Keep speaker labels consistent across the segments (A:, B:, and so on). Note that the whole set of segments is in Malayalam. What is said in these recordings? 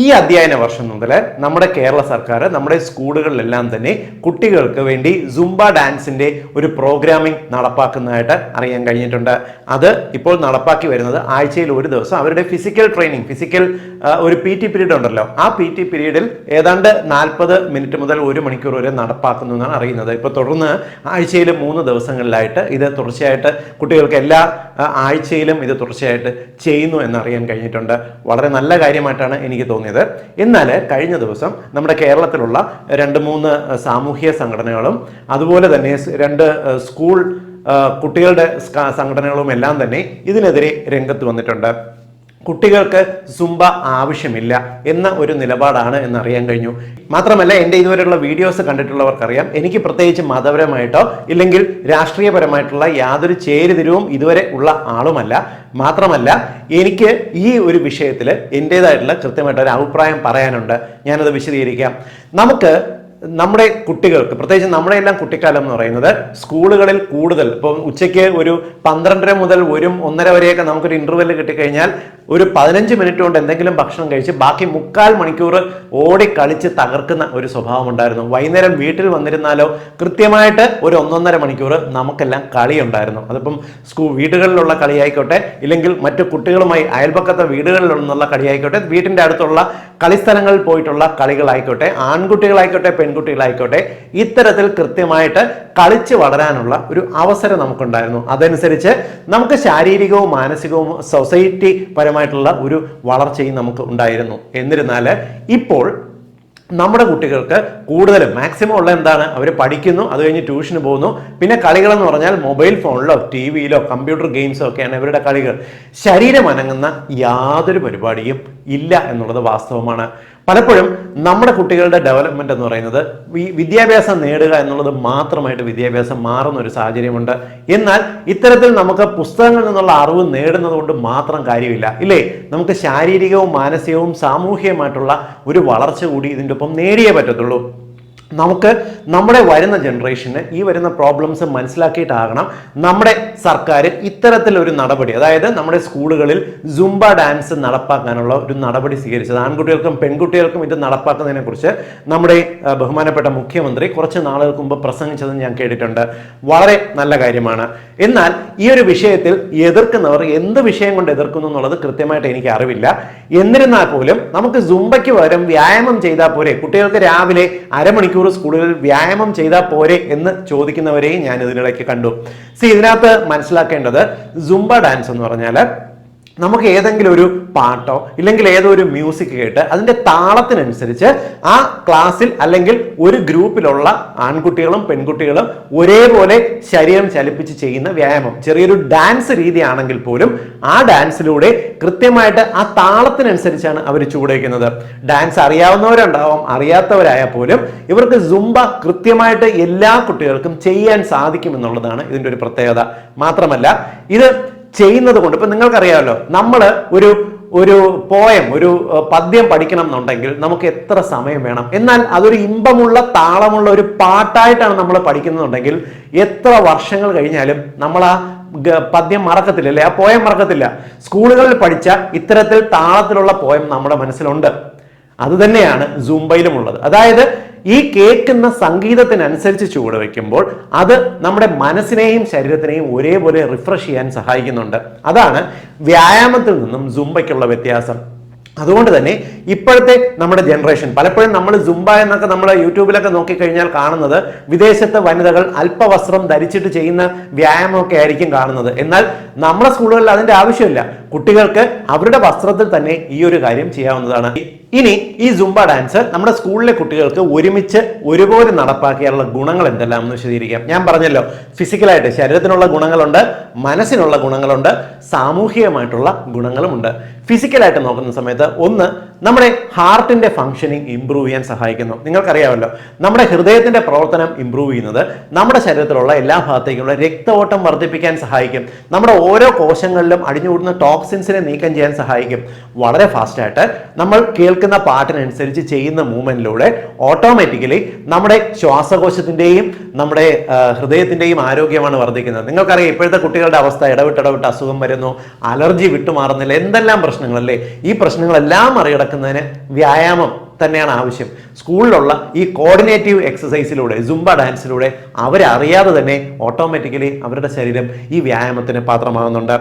A: ഈ അധ്യയന വർഷം മുതൽ നമ്മുടെ കേരള സർക്കാർ നമ്മുടെ സ്കൂളുകളിലെല്ലാം തന്നെ കുട്ടികൾക്ക് വേണ്ടി സുംബ ഡാൻസിന്റെ ഒരു പ്രോഗ്രാമിംഗ് നടപ്പാക്കുന്നതായിട്ട് അറിയാൻ കഴിഞ്ഞിട്ടുണ്ട്. അത് ഇപ്പോൾ നടപ്പാക്കി വരുന്നത് ആഴ്ചയിൽ ഒരു ദിവസം. അവരുടെ ഫിസിക്കൽ ട്രെയിനിങ് ഫിസിക്കൽ ഒരു പി ടി പീരീഡ് ഉണ്ടല്ലോ. ആ പി ടി പീരീഡിൽ ഏതാണ്ട് നാൽപ്പത് മിനിറ്റ് മുതൽ ഒരു മണിക്കൂർ വരെ നടപ്പാക്കുന്നു എന്നാണ് അറിയുന്നത്. ഇപ്പോൾ തുടർന്ന് ആഴ്ചയിൽ മൂന്ന് ദിവസങ്ങളിലായിട്ട് ഇത് തുടർച്ചയായിട്ട് കുട്ടികൾക്ക് എല്ലാ ആഴ്ചയിലും ഇത് തുടർച്ചയായിട്ട് ചെയ്യുന്നു എന്നറിയാൻ കഴിഞ്ഞിട്ടുണ്ട്. വളരെ നല്ല കാര്യമായിട്ടാണ് എനിക്ക് തോന്നിയത്. എന്നാൽ കഴിഞ്ഞ ദിവസം നമ്മുടെ കേരളത്തിലുള്ള രണ്ട് മൂന്ന് സാമൂഹ്യ സംഘടനകളും അതുപോലെ തന്നെ രണ്ട് സ്കൂൾ കുട്ടികളുടെ സംഘടനകളും എല്ലാം തന്നെ ഇതിനെതിരെ രംഗത്ത് വന്നിട്ടുണ്ട്. കുട്ടികൾക്ക് സുംബ ആവശ്യമില്ല എന്ന ഒരു നിലപാടാണ് എന്നറിയാൻ കഴിഞ്ഞു. മാത്രമല്ല എന്റെ ഇതുവരെയുള്ള വീഡിയോസ് കണ്ടിട്ടുള്ളവർക്കറിയാം. എനിക്ക് പ്രത്യേകിച്ച് മതപരമായിട്ടോ ഇല്ലെങ്കിൽ രാഷ്ട്രീയപരമായിട്ടുള്ള യാതൊരു ചേരിതിരിവും ഇതുവരെ ഉള്ള ആളുമല്ല. മാത്രമല്ല എനിക്ക് ഈ ഒരു വിഷയത്തിൽ എന്റേതായിട്ടുള്ള കൃത്യമായിട്ട് ഒരു അഭിപ്രായം പറയാനുണ്ട്. ഞാനത് വിശദീകരിക്കാം. നമുക്ക് നമ്മുടെ കുട്ടികൾക്ക് പ്രത്യേകിച്ച് നമ്മുടെ എല്ലാം കുട്ടിക്കാലം എന്ന് പറയുന്നത് സ്കൂളുകളിൽ കൂടുതൽ. ഇപ്പം ഉച്ചയ്ക്ക് ഒരു പന്ത്രണ്ടര മുതൽ ഒരു ഒന്നര വരെയൊക്കെ നമുക്കൊരു ഇന്റർവെൽ കിട്ടിക്കഴിഞ്ഞാൽ ഒരു പതിനഞ്ച് മിനിറ്റ് കൊണ്ട് എന്തെങ്കിലും ഭക്ഷണം കഴിച്ച് ബാക്കി മുക്കാൽ മണിക്കൂർ ഓടി കളിച്ച് തകർക്കുന്ന ഒരു സ്വഭാവം ഉണ്ടായിരുന്നു. വൈകുന്നേരം വീട്ടിൽ വന്നിരുന്നാലോ കൃത്യമായിട്ട് ഒരു ഒന്നൊന്നര മണിക്കൂർ നമുക്കെല്ലാം കളി ഉണ്ടായിരുന്നു അതിപ്പം സ്കൂൾ വീടുകളിലുള്ള കളിയായിക്കോട്ടെ ഇല്ലെങ്കിൽ മറ്റു കുട്ടികളുമായി അയൽപക്കത്തെ വീടുകളിൽ നിന്നുള്ള കളിയായിക്കോട്ടെ വീട്ടിന്റെ അടുത്തുള്ള കളിസ്ഥലങ്ങളിൽ പോയിട്ടുള്ള കളികളായിക്കോട്ടെ ആൺകുട്ടികളായിക്കോട്ടെ പെൺകുട്ടികളായിക്കോട്ടെ ഇത്തരത്തിൽ കൃത്യമായിട്ട് കളിച്ച് വളരാനുള്ള ഒരു അവസരം നമുക്കുണ്ടായിരുന്നു. അതനുസരിച്ച് നമുക്ക് ശാരീരികവും മാനസികവും സൊസൈറ്റി പരമായിട്ടുള്ള ഒരു വളർച്ചയും നമുക്ക് ഉണ്ടായിരുന്നു. എന്നിരുന്നാൽ ഇപ്പോൾ നമ്മുടെ കുട്ടികൾക്ക് കൂടുതലും മാക്സിമം ഉള്ള എന്താണ്? അവർ പഠിക്കുന്നു അത് കഴിഞ്ഞ് ട്യൂഷന് പോകുന്നു. പിന്നെ കളികളെന്ന് പറഞ്ഞാൽ മൊബൈൽ ഫോണിലോ ടി വിയിലോ കമ്പ്യൂട്ടർ ഗെയിംസോ ഒക്കെയാണ് ഇവരുടെ കളികൾ. ശരീരം അനങ്ങുന്ന യാതൊരു പരിപാടിയും ഇല്ല എന്നുള്ളത് വാസ്തവമാണ്. പലപ്പോഴും നമ്മുടെ കുട്ടികളുടെ ഡെവലപ്മെന്റ് എന്ന് പറയുന്നത് ഈ വിദ്യാഭ്യാസം നേടുക എന്നുള്ളത് മാത്രമായിട്ട് വിദ്യാഭ്യാസം മാറുന്ന ഒരു സാഹചര്യമുണ്ട്. എന്നാൽ ഇത്തരത്തിൽ നമുക്ക് പുസ്തകങ്ങളിൽ നിന്നുള്ള അറിവ് നേടുന്നത് കൊണ്ട് മാത്രം കാര്യമില്ല. ഇല്ലേ? നമുക്ക് ശാരീരികവും മാനസികവും സാമൂഹികമായിട്ടുള്ള ഒരു വളർച്ച കൂടി ഇതിന്റെ ഒപ്പം നേടിയേ പറ്റത്തുള്ളൂ. നമുക്ക് നമ്മുടെ വരുന്ന ജനറേഷന് ഈ വരുന്ന പ്രോബ്ലംസ് മനസ്സിലാക്കിയിട്ടാകണം നമ്മുടെ സർക്കാർ ഇത്തരത്തിലൊരു നടപടി. അതായത് നമ്മുടെ സ്കൂളുകളിൽ സുംബ ഡാൻസ് നടപ്പാക്കാനുള്ള ഒരു നടപടി സ്വീകരിച്ചത്. ആൺകുട്ടികൾക്കും പെൺകുട്ടികൾക്കും ഇത് നടപ്പാക്കുന്നതിനെ കുറിച്ച് നമ്മുടെ ബഹുമാനപ്പെട്ട മുഖ്യമന്ത്രി കുറച്ച് നാളുകൾക്ക് മുമ്പ് പ്രസംഗിച്ചത് ഞാൻ കേട്ടിട്ടുണ്ട്. വളരെ നല്ല കാര്യമാണ്. എന്നാൽ ഈ ഒരു വിഷയത്തിൽ എതിർക്കുന്നവർ എന്ത് വിഷയം കൊണ്ട് എതിർക്കുന്നു എന്നുള്ളത് കൃത്യമായിട്ട് എനിക്ക് അറിവില്ല. എന്നിരുന്നാൽ പോലും നമുക്ക് സുംബയ്ക്ക് പകരം വ്യായാമം ചെയ്താൽ പോരെ. കുട്ടികൾക്ക് രാവിലെ അരമണിക്കൂർ സ്കൂളുകളിൽ വ്യായാമം ചെയ്താൽ പോരെ എന്ന് ചോദിക്കുന്നവരെയും ഞാൻ ഇതിനിടയ്ക്ക് കണ്ടു. സി ഇതിനകത്ത് മനസ്സിലാക്കേണ്ടത് സുംബ ഡാൻസ് എന്ന് പറഞ്ഞാൽ നമുക്ക് ഏതെങ്കിലും ഒരു പാട്ടോ ഇല്ലെങ്കിൽ ഏതോ ഒരു മ്യൂസിക് കേട്ട് അതിന്റെ താളത്തിനനുസരിച്ച് ആ ക്ലാസ്സിൽ അല്ലെങ്കിൽ ഒരു ഗ്രൂപ്പിലുള്ള ആൺകുട്ടികളും പെൺകുട്ടികളും ഒരേപോലെ ശരീരം ചലിപ്പിച്ച് ചെയ്യുന്ന വ്യായാമം. ചെറിയൊരു ഡാൻസ് രീതിയാണെങ്കിൽ പോലും ആ ഡാൻസിലൂടെ കൃത്യമായിട്ട് ആ താളത്തിനനുസരിച്ചാണ് അവർ ചൂടേക്കുന്നത്. ഡാൻസ് അറിയാവുന്നവരുണ്ടാവും അറിയാത്തവരായ പോലും ഇവർക്ക് സുംബ കൃത്യമായിട്ട് എല്ലാ കുട്ടികൾക്കും ചെയ്യാൻ സാധിക്കും എന്നുള്ളതാണ് ഇതിന്റെ ഒരു പ്രത്യേകത. മാത്രമല്ല ഇത് ചെയ്യുന്നത് കൊണ്ട് ഇപ്പൊ നിങ്ങൾക്കറിയാമല്ലോ നമ്മൾ ഒരു ഒരു പോയം ഒരു പദ്യം പഠിക്കണം എന്നുണ്ടെങ്കിൽ നമുക്ക് എത്ര സമയം വേണം? എന്നാൽ അതൊരു ഇമ്പമുള്ള താളമുള്ള ഒരു പാട്ടായിട്ടാണ് നമ്മൾ പഠിക്കുന്നുണ്ടെങ്കിൽ എത്ര വർഷങ്ങൾ കഴിഞ്ഞാലും നമ്മൾ ആ പദ്യം മറക്കത്തില്ല അല്ലെ? ആ പോയം മറക്കത്തില്ല. സ്കൂളുകളിൽ പഠിച്ച ഇത്തരത്തിൽ താളത്തിലുള്ള പോയം നമ്മുടെ മനസ്സിലുണ്ട്. അത് തന്നെയാണ് സൂംബയിലുമുള്ളത്. അതായത് ഈ കേൾക്കുന്ന സംഗീതത്തിനനുസരിച്ച് ചുവട് വയ്ക്കുമ്പോൾ അത് നമ്മുടെ മനസ്സിനെയും ശരീരത്തിനെയും ഒരേപോലെ റിഫ്രഷ് ചെയ്യാൻ സഹായിക്കുന്നുണ്ട്. അതാണ് വ്യായാമത്തിൽ നിന്നും സുംബയ്ക്കുള്ള വ്യത്യാസം. അതുകൊണ്ട് തന്നെ ഇപ്പോഴത്തെ നമ്മുടെ ജനറേഷൻ പലപ്പോഴും നമ്മൾ ജുംബ എന്നൊക്കെ നമ്മൾ യൂട്യൂബിലൊക്കെ നോക്കിക്കഴിഞ്ഞാൽ കാണുന്നത് വിദേശത്തെ വനിതകൾ അല്പവസ്ത്രം ധരിച്ചിട്ട് ചെയ്യുന്ന വ്യായാമമൊക്കെ ആയിരിക്കും കാണുന്നത്. എന്നാൽ നമ്മുടെ സ്കൂളുകളിൽ അതിന്റെ ആവശ്യമില്ല. കുട്ടികൾക്ക് അവരുടെ വസ്ത്രത്തിൽ തന്നെ ഈ ഒരു കാര്യം ചെയ്യാവുന്നതാണ്. ഇനി ഈ സുംബ ഡാൻസ് നമ്മുടെ സ്കൂളിലെ കുട്ടികൾക്ക് ഒരുമിച്ച് ഒരുപോലെ നടപ്പാക്കിയാലുള്ള ഗുണങ്ങൾ എന്തെല്ലാം എന്ന് വിശദീകരിക്കാം. ഞാൻ പറഞ്ഞല്ലോ ഫിസിക്കലായിട്ട് ശരീരത്തിനുള്ള ഗുണങ്ങളുണ്ട് മനസ്സിനുള്ള ഗുണങ്ങളുണ്ട് സാമൂഹികമായിട്ടുള്ള ഗുണങ്ങളുമുണ്ട്. ഫിസിക്കലായിട്ട് നോക്കുന്ന സമയത്ത് ഒന്ന് നമ്മുടെ ഹാർട്ടിന്റെ ഫംഗ്ഷനിങ് ഇംപ്രൂവ് ചെയ്യാൻ സഹായിക്കുന്നു. നിങ്ങൾക്കറിയാമല്ലോ നമ്മുടെ ഹൃദയത്തിന്റെ പ്രവർത്തനം ഇംപ്രൂവ് ചെയ്യുന്നത് നമ്മുടെ ശരീരത്തിലുള്ള എല്ലാ ഭാഗത്തേക്കുള്ള രക്തഓട്ടം വർദ്ധിപ്പിക്കാൻ സഹായിക്കും. നമ്മുടെ ഓരോ കോശങ്ങളിലും അടിഞ്ഞുകൂടുന്ന ടോക്സിൻസിനെ നീക്കം ചെയ്യാൻ സഹായിക്കും. വളരെ ഫാസ്റ്റായിട്ട് നമ്മൾ കേൾക്കുന്ന കേൾക്കുന്ന പാട്ടിനനുസരിച്ച് ചെയ്യുന്ന മൂവ്മെന്റിലൂടെ ഓട്ടോമാറ്റിക്കലി നമ്മുടെ ശ്വാസകോശത്തിന്റെയും നമ്മുടെ ഹൃദയത്തിന്റെയും ആരോഗ്യമാണ് വർദ്ധിക്കുന്നത്. നിങ്ങൾക്കറിയാം ഇപ്പോഴത്തെ കുട്ടികളുടെ അവസ്ഥ ഇടവിട്ട് ഇടവിട്ട് അസുഖം വരുന്നു അലർജി വിട്ടുമാറുന്നില്ല എന്തെല്ലാം പ്രശ്നങ്ങളല്ലേ? ഈ പ്രശ്നങ്ങളെല്ലാം മറികടക്കുന്നതിന് വ്യായാമം തന്നെയാണ് ആവശ്യം. സ്കൂളിലുള്ള ഈ കോർഡിനേറ്റീവ് എക്സസൈസിലൂടെ ജുംബ ഡാൻസിലൂടെ അവരറിയാതെ തന്നെ ഓട്ടോമാറ്റിക്കലി അവരുടെ ശരീരം ഈ വ്യായാമത്തിന് പാത്രമാകുന്നുണ്ട്.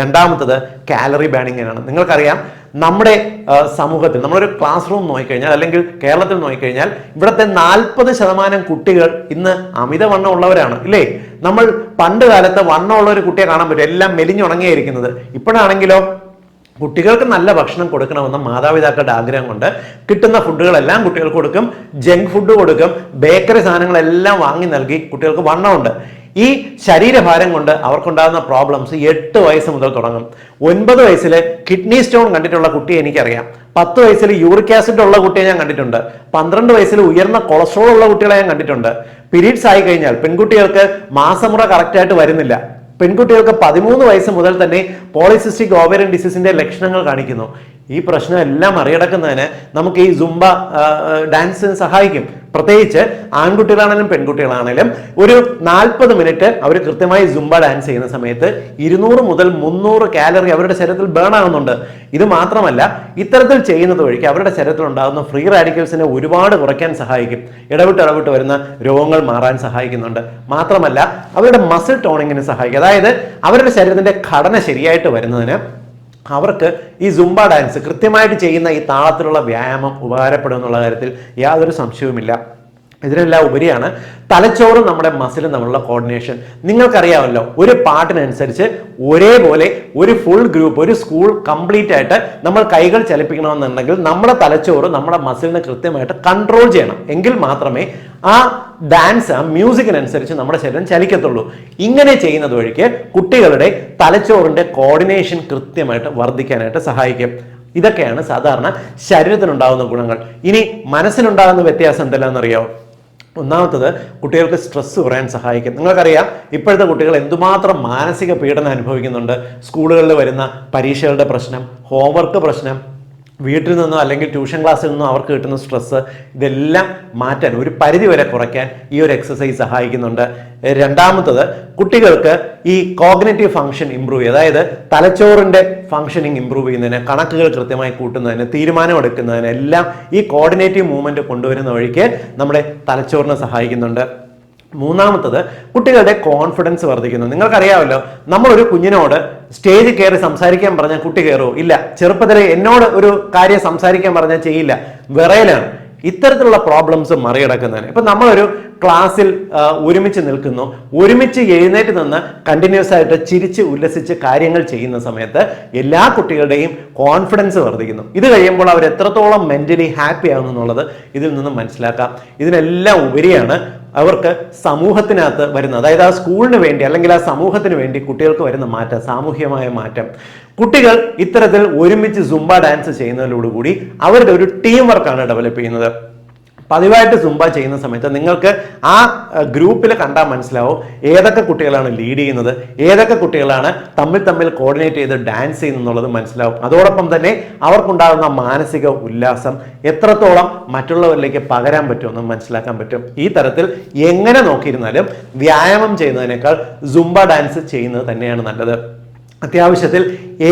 A: രണ്ടാമത്തത് കാലറി ബാനിങ്ങിനാണ്. നിങ്ങൾക്കറിയാം നമ്മുടെ സമൂഹത്തിൽ നമ്മളൊരു ക്ലാസ് റൂം നോക്കിക്കഴിഞ്ഞാൽ അല്ലെങ്കിൽ കേരളത്തിൽ നോക്കിക്കഴിഞ്ഞാൽ ഇവിടുത്തെ നാൽപ്പത് ശതമാനം കുട്ടികൾ ഇന്ന് അമിതവണ്ണം ഉള്ളവരാണ് ഇല്ലേ? നമ്മൾ പണ്ട് കാലത്ത് വണ്ണമുള്ള ഒരു കുട്ടിയെ കാണാൻ പറ്റും. എല്ലാം മെലിഞ്ഞുണങ്ങിയായിരിക്കുന്നത് ഇപ്പോഴാണെങ്കിലോ കുട്ടികൾക്ക് നല്ല ഭക്ഷണം കൊടുക്കണമെന്ന മാതാപിതാക്കളുടെ ആഗ്രഹം കൊണ്ട് കിട്ടുന്ന ഫുഡുകളെല്ലാം കുട്ടികൾക്ക് കൊടുക്കും. ജങ്ക് ഫുഡ് കൊടുക്കും. ബേക്കറി സാധനങ്ങളെല്ലാം വാങ്ങി നൽകി കുട്ടികൾക്ക് വണ്ണമുണ്ട് ഈ ശരീരഭാരം കൊണ്ട് അവർക്കുണ്ടാകുന്ന പ്രോബ്ലംസ് എട്ട് വയസ്സ് മുതൽ തുടങ്ങും. ഒൻപത് വയസ്സിൽ കിഡ്നി സ്റ്റോൺ കണ്ടിട്ടുള്ള കുട്ടിയെ എനിക്കറിയാം. പത്ത് വയസ്സിൽ യൂറിക് ആസിഡ് ഉള്ള കുട്ടിയെ ഞാൻ കണ്ടിട്ടുണ്ട്. പന്ത്രണ്ട് വയസ്സിൽ ഉയർന്ന കൊളസ്ട്രോൾ ഉള്ള കുട്ടികളെ ഞാൻ കണ്ടിട്ടുണ്ട്. പീരീഡ്സ് ആയി കഴിഞ്ഞാൽ പെൺകുട്ടികൾക്ക് മാസമുറ കറക്റ്റായിട്ട് വരുന്നില്ല. പെൺകുട്ടികൾക്ക് പതിമൂന്ന് വയസ്സ് മുതൽ തന്നെ പോളിസിസ്റ്റിക് ഓവറിൻ ഡിസീസിന്റെ ലക്ഷണങ്ങൾ കാണിക്കുന്നു. ഈ പ്രശ്നം എല്ലാം മറികടക്കുന്നതിന് നമുക്ക് ഈ സുംബ ഡാൻസിന് സഹായിക്കും. പ്രത്യേകിച്ച് ആൺകുട്ടികളാണെങ്കിലും പെൺകുട്ടികളാണെങ്കിലും ഒരു നാൽപ്പത് മിനിറ്റ് അവർ കൃത്യമായി സുംബ ഡാൻസ് ചെയ്യുന്ന സമയത്ത് ഇരുന്നൂറ് മുതൽ മുന്നൂറ് കാലറി അവരുടെ ശരീരത്തിൽ ബേൺ ആകുന്നുണ്ട് ഇത് മാത്രമല്ല ഇത്തരത്തിൽ ചെയ്യുന്നത് വഴിക്ക് അവരുടെ ശരീരത്തിൽ ഉണ്ടാകുന്ന ഫ്രീ റാഡിക്കൽസിനെ ഒരുപാട് കുറയ്ക്കാൻ സഹായിക്കും. ഇടവിട്ട് ഇടവിട്ട് വരുന്ന രോഗങ്ങൾ മാറാൻ സഹായിക്കുന്നുണ്ട്. മാത്രമല്ല അവരുടെ മസിൽ ടോണിങ്ങിന് സഹായിക്കും. അതായത് അവരുടെ ശരീരത്തിന്റെ ഘടന ശരിയായിട്ട് വരുന്നതിന് അവർക്ക് ഈ സുംബ ഡാൻസ് കൃത്യമായിട്ട് ചെയ്യുന്ന ഈ താളത്തിലുള്ള വ്യായാമം ഉപകാരപ്പെടും എന്നുള്ള കാര്യത്തിൽ യാതൊരു സംശയവുമില്ല. ഇതിനെല്ലാം ഉപരിയാണ് തലച്ചോറും നമ്മുടെ മസിലും തമ്മിലുള്ള കോർഡിനേഷൻ നിങ്ങൾക്കറിയാമല്ലോ ഒരു പാട്ടിനനുസരിച്ച് ഒരേപോലെ ഒരു ഫുൾ ഗ്രൂപ്പ് ഒരു സ്കൂൾ കംപ്ലീറ്റ് ആയിട്ട് നമ്മൾ കൈകൾ ചലിപ്പിക്കണമെന്നുണ്ടെങ്കിൽ നമ്മുടെ തലച്ചോറ് നമ്മുടെ മസിലിനെ കൃത്യമായിട്ട് കൺട്രോൾ ചെയ്യണം. എങ്കിൽ മാത്രമേ ആ ഡാൻസ് ആ മ്യൂസിക്കിനനുസരിച്ച് നമ്മുടെ ശരീരം ചലിക്കത്തുള്ളൂ. ഇങ്ങനെ ചെയ്യുന്നത് വഴിക്ക് കുട്ടികളുടെ തലച്ചോറിന്റെ കോർഡിനേഷൻ കൃത്യമായിട്ട് വർദ്ധിക്കാനായിട്ട് സഹായിക്കും. ഇതൊക്കെയാണ് സാധാരണ ശരീരത്തിനുണ്ടാകുന്ന ഗുണങ്ങൾ. ഇനി മനസ്സിനുണ്ടാകുന്ന വ്യത്യാസം എന്തെല്ലാമെന്നറിയോ ഒന്നാമത്തത് കുട്ടികൾക്ക് സ്ട്രെസ് കുറയാൻ സഹായിക്കും. നിങ്ങൾക്കറിയാം ഇപ്പോഴത്തെ കുട്ടികൾ എന്തുമാത്രം മാനസിക പീഡനം അനുഭവിക്കുന്നുണ്ട്? സ്കൂളുകളിൽ വരുന്ന പരീക്ഷകളുടെ പ്രശ്നം ഹോംവർക്ക് പ്രശ്നം വീട്ടിൽ നിന്നോ അല്ലെങ്കിൽ ട്യൂഷൻ ക്ലാസ്സിൽ നിന്നോ അവർക്ക് കിട്ടുന്ന സ്ട്രെസ്സ് ഇതെല്ലാം മാറ്റാൻ ഒരു പരിധി വരെ കുറയ്ക്കാൻ ഈ ഒരു എക്സസൈസ് സഹായിക്കുന്നുണ്ട്. രണ്ടാമത്തത് കുട്ടികൾക്ക് ഈ കോഗ്നേറ്റീവ് ഫംഗ്ഷൻ ഇമ്പ്രൂവ് ചെയ്യുക. അതായത് തലച്ചോറിന്റെ ഫംഗ്ഷനിങ് ഇമ്പ്രൂവ് ചെയ്യുന്നതിന് കണക്കുകൾ കൃത്യമായി കൂട്ടുന്നതിന് തീരുമാനമെടുക്കുന്നതിന് എല്ലാം ഈ കോർഡിനേറ്റീവ് മൂവ്മെന്റ് കൊണ്ടുവരുന്ന വഴിക്ക് നമ്മുടെ തലച്ചോറിനെ സഹായിക്കുന്നുണ്ട്. മൂന്നാമത്തത് കുട്ടികളുടെ കോൺഫിഡൻസ് വർദ്ധിക്കുന്നു. നിങ്ങൾക്കറിയാമല്ലോ നമ്മളൊരു കുഞ്ഞിനോട് സ്റ്റേജിൽ കയറി സംസാരിക്കാൻ പറഞ്ഞാൽ കുട്ടി കയറുമോ ഇല്ല. ചെറുപ്പത്തിലെ എന്നോട് ഒരു കാര്യം സംസാരിക്കാൻ പറഞ്ഞാൽ ചെയ്യില്ല. വിറയലാണ്. ഇത്തരത്തിലുള്ള പ്രോബ്ലംസ് മറികടക്കുന്നതിന്. ഇപ്പൊ നമ്മളൊരു ക്ലാസ്സിൽ ഒരുമിച്ച് നിൽക്കുന്നു. ഒരുമിച്ച് എഴുന്നേറ്റ് നിന്ന് കണ്ടിന്യൂസ് ആയിട്ട് ചിരിച്ച് ഉല്ലസിച്ച് കാര്യങ്ങൾ ചെയ്യുന്ന സമയത്ത് എല്ലാ കുട്ടികളുടെയും കോൺഫിഡൻസ് വർദ്ധിക്കുന്നു. ഇത് കഴിയുമ്പോൾ അവർ എത്രത്തോളം മെന്റലി ഹാപ്പി ആകുന്നു എന്നുള്ളത് ഇതിൽ നിന്ന് മനസ്സിലാക്കാം. ഇതിനെല്ലാം ഉപരിയാണ് അവർക്ക് സമൂഹത്തിനകത്ത് വരുന്ന അതായത് ആ സ്കൂളിന് വേണ്ടി അല്ലെങ്കിൽ ആ സമൂഹത്തിന് വേണ്ടി കുട്ടികൾക്ക് വരുന്ന മാറ്റം സാമൂഹ്യമായ മാറ്റം. കുട്ടികൾ ഇത്തരത്തിൽ ഒരുമിച്ച് സുംബ ഡാൻസ് ചെയ്യുന്നതിലൂടെ കൂടി അവരുടെ ഒരു ടീം വർക്കാണ് ഡെവലപ്പ് ചെയ്യുന്നത്. പതിവായിട്ട് സുംബ ചെയ്യുന്ന സമയത്ത് നിങ്ങൾക്ക് ആ ഗ്രൂപ്പിൽ കണ്ടാൽ മനസ്സിലാവും ഏതൊക്കെ കുട്ടികളാണ് ലീഡ് ചെയ്യുന്നത് ഏതൊക്കെ കുട്ടികളാണ് തമ്മിൽ തമ്മിൽ കോർഡിനേറ്റ് ചെയ്ത് ഡാൻസ് ചെയ്യുന്നുള്ളത് മനസ്സിലാവും. അതോടൊപ്പം തന്നെ അവർക്കുണ്ടാകുന്ന മാനസിക ഉല്ലാസം എത്രത്തോളം മറ്റുള്ളവരിലേക്ക് പകരാൻ പറ്റുമെന്ന് മനസ്സിലാക്കാൻ പറ്റും. ഈ തരത്തിൽ എങ്ങനെ നോക്കിയിരുന്നാലും വ്യായാമം ചെയ്യുന്നതിനേക്കാൾ സുംബ ഡാൻസ് ചെയ്യുന്നത് തന്നെയാണ് നല്ലത്. അത്യാവശ്യത്തിൽ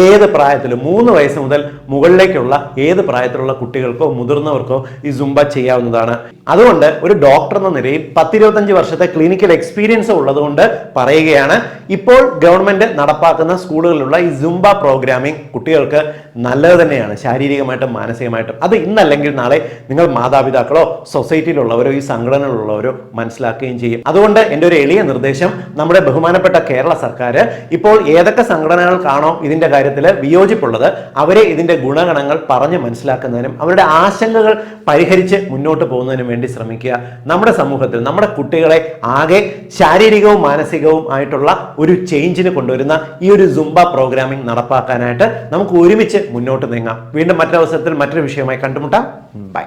A: ഏത് പ്രായത്തിലും മൂന്ന് വയസ്സ് മുതൽ മുകളിലേക്കുള്ള ഏത് പ്രായത്തിലുള്ള കുട്ടികൾക്കോ മുതിർന്നവർക്കോ ഈ സുംബ ചെയ്യാവുന്നതാണ്. അതുകൊണ്ട് ഒരു ഡോക്ടർ എന്ന നിലയിൽ പത്തിരുപത്തഞ്ച് വർഷത്തെ ക്ലിനിക്കൽ എക്സ്പീരിയൻസ് ഉള്ളതുകൊണ്ട് പറയുകയാണ് ഇപ്പോൾ ഗവൺമെന്റ് നടപ്പാക്കുന്ന സ്കൂളുകളിലുള്ള ഈ സുംബ പ്രോഗ്രാമിംഗ് കുട്ടികൾക്ക് നല്ലത് തന്നെയാണ് ശാരീരികമായിട്ടും മാനസികമായിട്ടും. അത് ഇന്നല്ലെങ്കിൽ നാളെ നിങ്ങൾ മാതാപിതാക്കളോ സൊസൈറ്റിയിലുള്ളവരോ ഈ സംഘടനയിലുള്ളവരോ മനസ്സിലാക്കുകയും ചെയ്യും. അതുകൊണ്ട് എന്റെ ഒരു എളിയ നിർദ്ദേശം നമ്മുടെ ബഹുമാനപ്പെട്ട കേരള സർക്കാർ ഇപ്പോൾ ഏതൊക്കെ സംഘടനകൾക്കാണോ ഇതിന്റെ കാര്യത്തിൽ വിയോജിപ്പുള്ളത് അവരെ ഇതിന്റെ ഗുണഗണങ്ങൾ പറഞ്ഞ് മനസ്സിലാക്കുന്നതിനും അവരുടെ ആശങ്കകൾ പരിഹരിച്ച് മുന്നോട്ട് പോകുന്നതിനും വേണ്ടി ശ്രമിക്കുക. നമ്മുടെ സമൂഹത്തിൽ നമ്മുടെ കുട്ടികളെ ആകെ ശാരീരികവും മാനസികവും ആയിട്ടുള്ള ഒരു ചേഞ്ചിന് കൊണ്ടുവരുന്ന ഈ ഒരു സുംബ പ്രോഗ്രാമിംഗ് നടപ്പാക്കാനായിട്ട് നമുക്ക് ഒരുമിച്ച് മുന്നോട്ട് നീങ്ങാം. വീണ്ടും മറ്റൊരവസരത്തിൽ മറ്റൊരു വിഷയമായി കണ്ടുമുട്ടാം. ബൈ